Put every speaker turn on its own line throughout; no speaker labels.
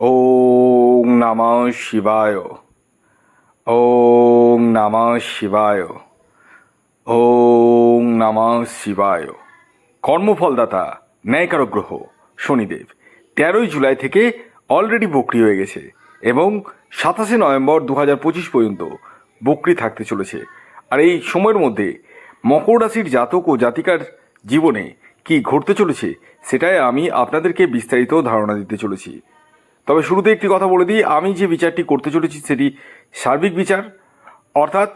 ওং নমঃ শিবায়। ওং নমঃ শিবায়। ওং নমঃ শিবায়। কর্মফলদাতা ন্যায়কারক গ্রহ শনিদেব, তেরোই জুলাই থেকে অলরেডি বকরি হয়ে গেছে এবং সাতাশে নভেম্বর দু হাজার পঁচিশ পর্যন্ত বকরি থাকতে চলেছে। আর এই সময়ের মধ্যে মকর রাশির জাতক ও জাতিকার জীবনে কি ঘটতে চলেছে, সেটাই আমি আপনাদেরকে বিস্তারিত ধারণা দিতে চলেছি। তবে শুরুতে একটি কথা বলে দিই, আমি যে বিচারটি করতে চলেছি সেটি সার্বিক বিচার। অর্থাৎ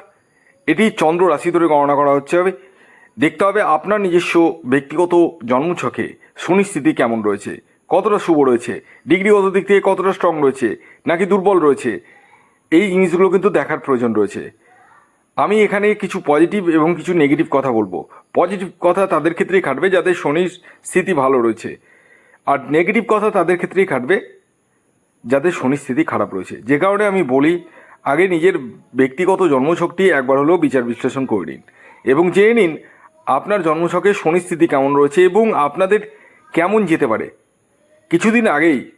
এটি চন্দ্র রাশি ধরে গণনা করা হচ্ছে। হবে দেখতে হবে আপনার নিজস্ব ব্যক্তিগত জন্মছকে সুনিস্থিতি কেমন রয়েছে, কতটা শুভ রয়েছে, ডিগ্রিগত দিক থেকে কতটা স্ট্রং রয়েছে, নাকি দুর্বল রয়েছে, এই জিনিসগুলো কিন্তু দেখার প্রয়োজন রয়েছে। আমি এখানে কিছু পজিটিভ এবং কিছু নেগেটিভ কথা বলব। পজিটিভ কথা তাদের ক্ষেত্রেই খাটবে, যাদের শনির স্থিতি ভালো রয়েছে। আর নেগেটিভ কথা তাদের ক্ষেত্রেই খাটবে যাদের শনির স্থিতি খারাপ রয়েছে। যে কারণে আমি বলি, আগে নিজের ব্যক্তিগত জন্মশক্তি একবার হলেও বিচার বিশ্লেষণ করে নিন এবং জেনে নিন আপনার জন্মছকে শনির স্থিতি কেমন রয়েছে এবং আপনাদের কেমন যেতে পারে। কিছুদিন আগেই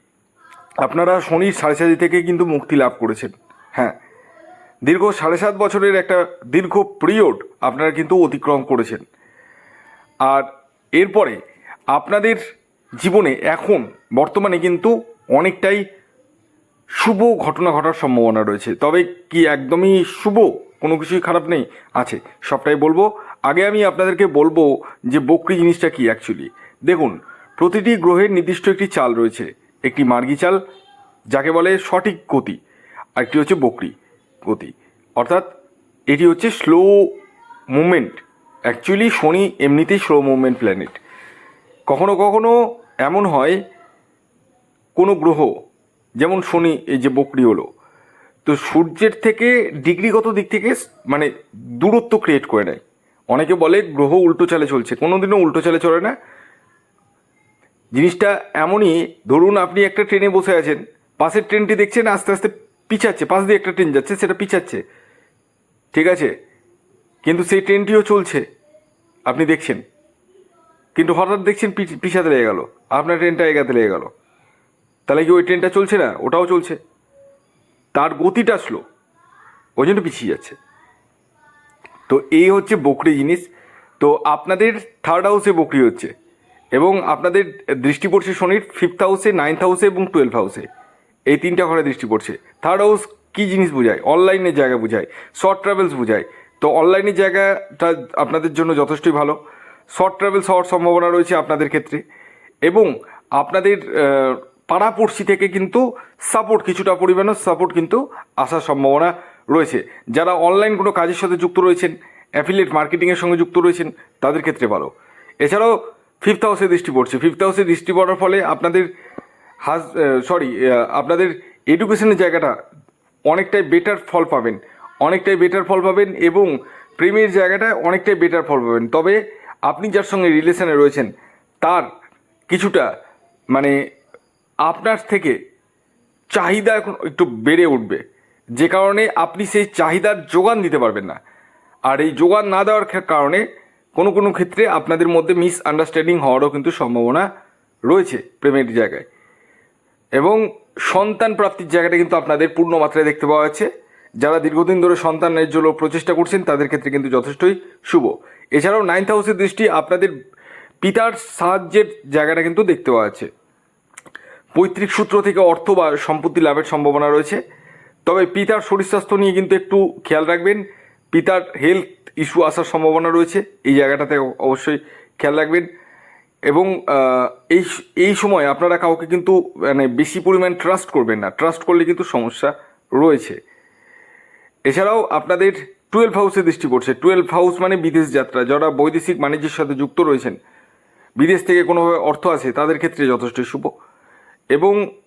আপনারা শনির সাড়ে সাতি থেকে কিন্তু মুক্তি লাভ করেছেন। হ্যাঁ দীর্ঘ সাড়ে সাত বছরের একটা দীর্ঘ পিরিয়ড আপনারা কিন্তু অতিক্রম করেছেন। আর এরপরে আপনাদের জীবনে এখন, বর্তমানে কিন্তু অনেকটাই শুভ ঘটনা ঘটার সম্ভাবনা রয়েছে। তবে কি একদমই শুভ? কোনো কিছুই খারাপ নেই? আছে। সবটাই বলব। আগে আমি আপনাদেরকে বলব যে বকরি জিনিসটা কি অ্যাকচুয়ালি দেখুন, প্রতিটি গ্রহের নির্দিষ্ট একটি চাল রয়েছে। একটি মার্গি চাল, যাকে বলে সঠিক গতি, আর একটি হচ্ছে বকরি গতি। অর্থাৎ এটি হচ্ছে স্লো মুভমেন্ট অ্যাকচুয়ালি শনি এমনিতেই স্লো মুভমেন্ট প্ল্যানেট কখনো কখনো এমন হয়, কোনো গ্রহ যেমন শনি, এই যে বকরি হলো। তো সূর্যের থেকে ডিগ্রিগত দিক থেকে মানে দূরত্ব ক্রিয়েট করে নেয় অনেকে বলে গ্রহ উল্টো চালে চলছে। কোনো দিনও উল্টো চালে চলে না। জিনিসটা এমনই, ধরুন আপনি একটা ট্রেনে বসে আছেন, পাশের ট্রেনটি দেখছেন, আস্তে আস্তে পিছাচ্ছে, পাশ দিয়ে একটা ট্রেন যাচ্ছে, সেটা পিছাচ্ছে। ঠিক আছে? কিন্তু সেই ট্রেনটিও চলছে, আপনি দেখছেন। কিন্তু হঠাৎ দেখছেন পিছ- পিছাতে লেগে গেল, আপনার ট্রেনটা এগাতে লেগে গেল। তাহলে কি ওই ট্রেনটা চলছে না? ওটাও চলছে। তার গতিটা স্লো ওই জন্য পিছিয়ে যাচ্ছে। তো এই হচ্ছে বকরি জিনিস। তো আপনাদের থার্ড হাউসে বকরি হচ্ছে এবং আপনাদের দৃষ্টি পড়ছে শনির ফিফথ হাউসে নাইন্থ হাউসে এবং টুয়েলভ হাউসে এই তিনটা ঘরে দৃষ্টি পড়ছে। থার্ড হাউস কী জিনিস বোঝায়? অনলাইনের জায়গা বোঝায়। শর্ট ট্রাভেলস বোঝায়। তো অনলাইনের জায়গাটা আপনাদের জন্য যথেষ্টই ভালো। শর্ট ট্রাভেলস হওয়ার সম্ভাবনা রয়েছে আপনাদের ক্ষেত্রে এবং আপনাদের পাড়াপড়শি থেকে কিন্তু সাপোর্ট কিছুটা পরিমাণও সাপোর্ট কিন্তু আসার সম্ভাবনা রয়েছে। যারা অনলাইন কোনো কাজের সাথে যুক্ত রয়েছেন অ্যাফিলিয়েট মার্কেটিংয়ের সঙ্গে যুক্ত রয়েছেন, তাদের ক্ষেত্রে ভালো। এছাড়াও ফিফথ হাউসে দৃষ্টি পড়ছে। ফিফথ হাউসে দৃষ্টি পড়ার ফলে আপনাদের হাজ সরি আপনাদের এডুকেশনের জায়গাটা অনেকটাই বেটার ফল পাবেন। অনেকটাই বেটার ফল পাবেন এবং প্রেমের জায়গাটায় অনেকটাই বেটার ফল পাবেন। তবে আপনি যার সঙ্গে রিলেশনে রয়েছেন, তার কিছুটা মানে আপনার থেকে চাহিদা এখন একটু বেড়ে উঠবে। যে কারণে আপনি সেই চাহিদার যোগান দিতে পারবেন না। আর এই যোগান না দেওয়ার কারণে কোনো কোনো ক্ষেত্রে আপনাদের মধ্যে মিস আন্ডারস্ট্যান্ডিং হওয়ারও কিন্তু সম্ভাবনা রয়েছে প্রেমের জায়গায়। এবং সন্তান প্রাপ্তির জায়গাটা কিন্তু আপনাদের পূর্ণ মাত্রায় দেখতে পাওয়া যাচ্ছে। যারা দীর্ঘদিন ধরে সন্তানের জন্য প্রচেষ্টা করছেন, তাদের ক্ষেত্রে কিন্তু যথেষ্টই শুভ। এছাড়াও নাইন্থ হাউসের দৃষ্টি আপনাদের পিতার সাহায্যের জায়গাটা কিন্তু দেখতে পাওয়া যাচ্ছে। পৈতৃক সূত্র থেকে অর্থ বা সম্পত্তি লাভের সম্ভাবনা রয়েছে। তবে পিতার শরীর স্বাস্থ্য নিয়ে কিন্তু একটু খেয়াল রাখবেন। পিতার হেলথ ইস্যু আসার সম্ভাবনা রয়েছে, এই জায়গাটাতে অবশ্যই খেয়াল রাখবেন। এবং এই এই সময় আপনারা কাউকে কিন্তু মানে বেশি পরিমাণ ট্রাস্ট করবেন না। ট্রাস্ট করলে কিন্তু সমস্যা রয়েছে। এছাড়াও আপনাদের টুয়েলভ হাউসে দৃষ্টি পড়ছে। টুয়েলভ হাউস মানে বিদেশ যাত্রা। যারা বৈদেশিক বাণিজ্যের সাথে যুক্ত রয়েছেন, বিদেশ থেকে কোনোভাবে অর্থ আসে, তাদের ক্ষেত্রে যথেষ্ট শুভ। এবং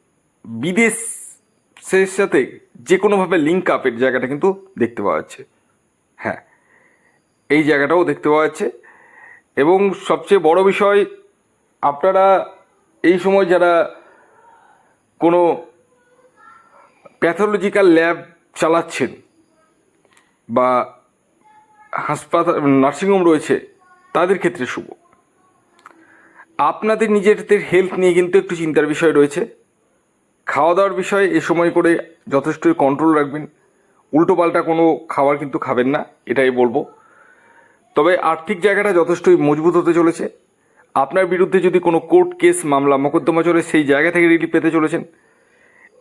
বিদেশের সাথে যে কোনোভাবে লিঙ্ক আপের জায়গাটা কিন্তু দেখতে পাওয়া যাচ্ছে। হ্যাঁ এই জায়গাটাও দেখতে পাওয়া যাচ্ছে। এবং সবচেয়ে বড় বিষয়, আপনারা এই সময় যারা কোনো প্যাথোলজিক্যাল ল্যাব চালাচ্ছেন বা হাসপাতাল নার্সিংহোম রয়েছে, তাদের ক্ষেত্রে শুভ। আপনাদের নিজেদের হেলথ নিয়ে কিন্তু একটু চিন্তার বিষয় রয়েছে। খাওয়া দাওয়ার বিষয়ে এ সময় করে যথেষ্টই কন্ট্রোল রাখবেন। উল্টোপাল্টা কোনো খাবার কিন্তু খাবেন না, এটাই বলব। তবে আর্থিক জায়গাটা যথেষ্টই মজবুত হতে চলেছে। আপনার বিরুদ্ধে যদি কোনো কোর্ট কেস মামলা মোকদ্দমা চলে, সেই জায়গা থেকে রিলিফ পেতে চলেছেন।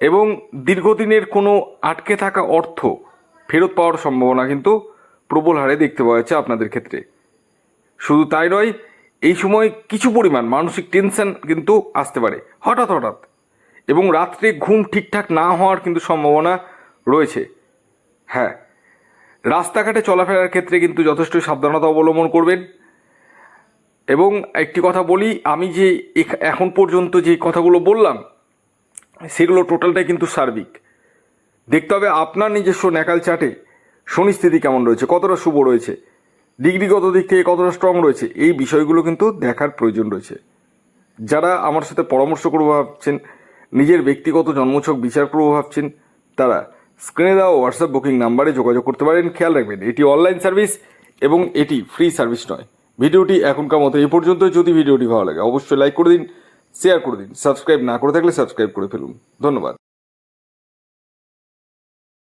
এবং দীর্ঘদিনের কোনো আটকে থাকা অর্থ ফেরত পাওয়ার সম্ভাবনা কিন্তু প্রবল হারে দেখতে পাওয়া যাচ্ছে আপনাদের ক্ষেত্রে। শুধু তাই নয় এই সময় কিছু পরিমাণ মানসিক টেনশন কিন্তু আসতে পারে, হঠাৎ হঠাৎ। এবং রাত্রে ঘুম ঠিকঠাক না হওয়ার কিন্তু সম্ভাবনা রয়েছে। হ্যাঁ রাস্তাঘাটে চলাফেরার ক্ষেত্রে কিন্তু যথেষ্ট সাবধানতা অবলম্বন করবেন। এবং একটি কথা বলি, আমি যে এখ- এখন পর্যন্ত যে কথাগুলো বললাম, সেগুলো টোটালটাই কিন্তু সার্বিক। দেখতে হবে আপনার নিজস্ব ন্যাকাল চাটে শনি স্থিতি কেমন রয়েছে, কতটা শুভ রয়েছে। ডিগ্রিগত দিক থেকে কতটা স্ট্রং রয়েছে, এই বিষয়গুলো কিন্তু দেখার প্রয়োজন রয়েছে। যারা আমার সাথে পরামর্শ করব ভাবছেন, নিজের ব্যক্তিগত জন্মছক বিচার করব ভাবছেন, তারা স্ক্রিনে দেওয়া হোয়াটসঅ্যাপ বুকিং নাম্বারে যোগাযোগ করতে পারেন, খেয়াল রাখবেন, এটি অনলাইন সার্ভিস এবং এটি ফ্রি সার্ভিস নয়। ভিডিওটি এখনকার মতো এই পর্যন্ত, যদি ভিডিওটি ভালো লাগে, অবশ্যই লাইক করে দিন শেয়ার করে দিন সাবস্ক্রাইব না করে থাকলে সাবস্ক্রাইব করে ফেলুন। ধন্যবাদ।